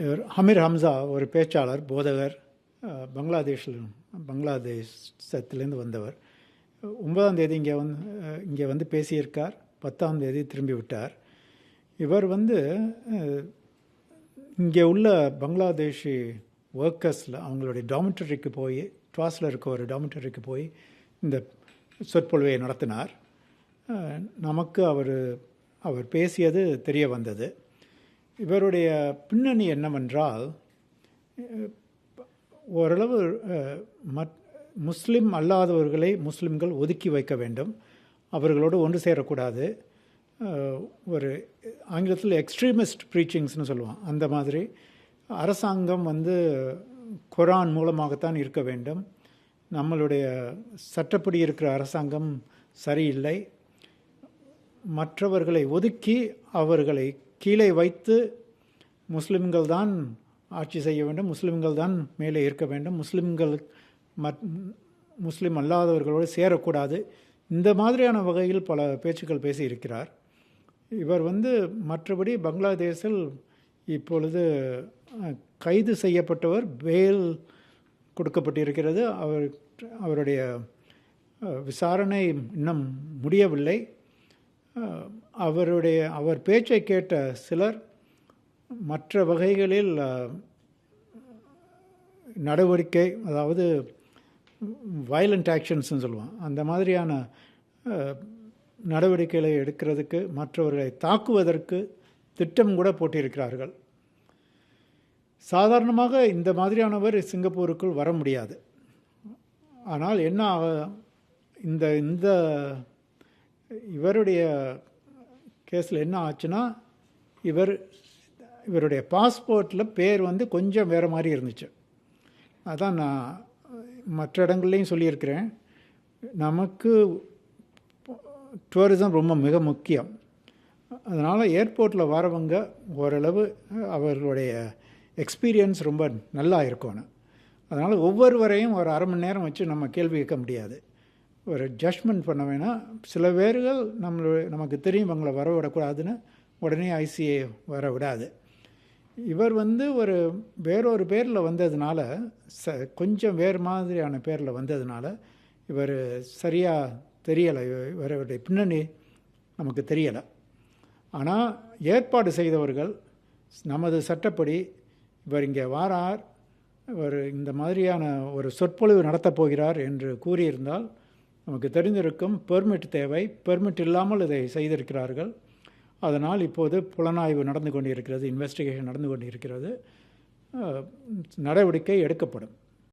இவர் ஹமீர் ஹம்சா ஒரு பேச்சாளர் போதகர் பங்களாதேஷில் பங்களாதேசத்துலேருந்து வந்தவர். ஒன்பதாம் தேதி இங்கே வந்து இங்கே வந்து பேசியிருக்கார். பத்தாம் தேதி திரும்பி விட்டார். இவர் வந்து இங்கே உள்ள பங்களாதேஷி ஒர்க்கர்ஸில் அவங்களுடைய டாமிட்டரிக்கு போய் ட்வாஸில் இருக்க ஒரு டாமிட்டரிக்கு போய் இந்த சொற்பொழிவை நடத்தினார். நமக்கு அவர் அவர் பேசியது தெரிய வந்தது. இவருடைய பின்னணி என்னவென்றால் ஓரளவு மத் முஸ்லீம் அல்லாதவர்களை முஸ்லிம்கள் ஒதுக்கி வைக்க வேண்டும். அவர்களோடு ஒன்று சேரக்கூடாது. ஒரு ஆங்கிலத்தில் எக்ஸ்ட்ரீமிஸ்ட் ப்ரீச்சிங்ஸ்னு சொல்லுவோம் அந்த மாதிரி அரசாங்கம் வந்து குரான் மூலமாகத்தான் இருக்க வேண்டும். நம்மளுடைய சட்டப்படி இருக்கிற அரசாங்கம் சரியில்லை. மற்றவர்களை ஒதுக்கி அவர்களை கீழே வைத்து முஸ்லிம்கள் தான் ஆட்சி செய்ய வேண்டும் முஸ்லிம்கள் தான் மேலே இருக்க வேண்டும் முஸ்லிம்கள் மத் முஸ்லீம் அல்லாதவர்களோடு சேரக்கூடாது. இந்த மாதிரியான வகையில் பல பேச்சுக்கள் பேசியிருக்கிறார். இவர் வந்து மற்றபடி பங்களாதேஷில் இப்பொழுது கைது செய்யப்பட்டவர் பேல் கொடுக்கப்பட்டிருக்கிறது. அவர் அவருடைய விசாரணை இன்னும் முடியவில்லை. அவருடைய அவர் பேச்சை கேட்ட சிலர் மற்ற வகைகளில் நடவடிக்கை அதாவது வயலண்ட் ஆக்ஷன்ஸ்னு சொல்லுவான் அந்த மாதிரியான நடவடிக்கைகளை எடுக்கிறதுக்கு மற்றவர்களை தாக்குவதற்கு திட்டம் கூட போட்டிருக்கிறார்கள். சாதாரணமாக இந்த மாதிரியானவர் சிங்கப்பூருக்குள் வர முடியாது. ஆனால் என்ன இந்த இந்த இவருடைய கேஸில் என்ன ஆச்சுன்னா இவர் இவருடைய பாஸ்போர்ட்டில் பேர் வந்து கொஞ்சம் வேறு மாதிரி இருந்துச்சு. அதான் நான் மற்ற இடங்கள்லையும் சொல்லியிருக்கிறேன். நமக்கு டூரிசம் ரொம்ப மிக முக்கியம். அதனால் ஏர்போர்ட்டில் வரவங்க ஓரளவு அவர்களுடைய எக்ஸ்பீரியன்ஸ் ரொம்ப நல்லா இருக்கணும் அதனால் ஒவ்வொருவரையும் ஒரு அரை மணி நேரம் வச்சு நம்ம கேள்வி கேட்க முடியாது. ஒரு ஜட்ஜ்மெண்ட் பண்ண வேணாம். சில பேர்கள் நம்மளோட நமக்கு தெரியும் இவங்களை வர விடக்கூடாதுன்னு உடனே ஐசிஏ வர விடாது இவர் வந்து ஒரு வேறொரு பேரில் வந்ததுனால ச கொஞ்சம் வேறு மாதிரியான பேரில் வந்ததுனால இவர் சரியாக தெரியலை. இவருடைய பின்னணி நமக்கு தெரியலை. ஆனால் ஏற்பாடு செய்தவர்கள் நமது சட்டப்படி இவர் இங்கே வாரார் இவர் இந்த மாதிரியான ஒரு சொற்பொழிவு நடத்தப் போகிறார் என்று கூறியிருந்தால் நமக்கு தெரிந்திருக்கும் பெர்மிட் தேவை. பெர்மிட் இல்லாமல் இதை செய்திருக்கிறார்கள். அதனால் இப்போது புலனாய்வு நடந்து கொண்டிருக்கிறது இன்வெஸ்டிகேஷன் நடந்து கொண்டிருக்கிறது. நடவடிக்கை எடுக்கப்படும்.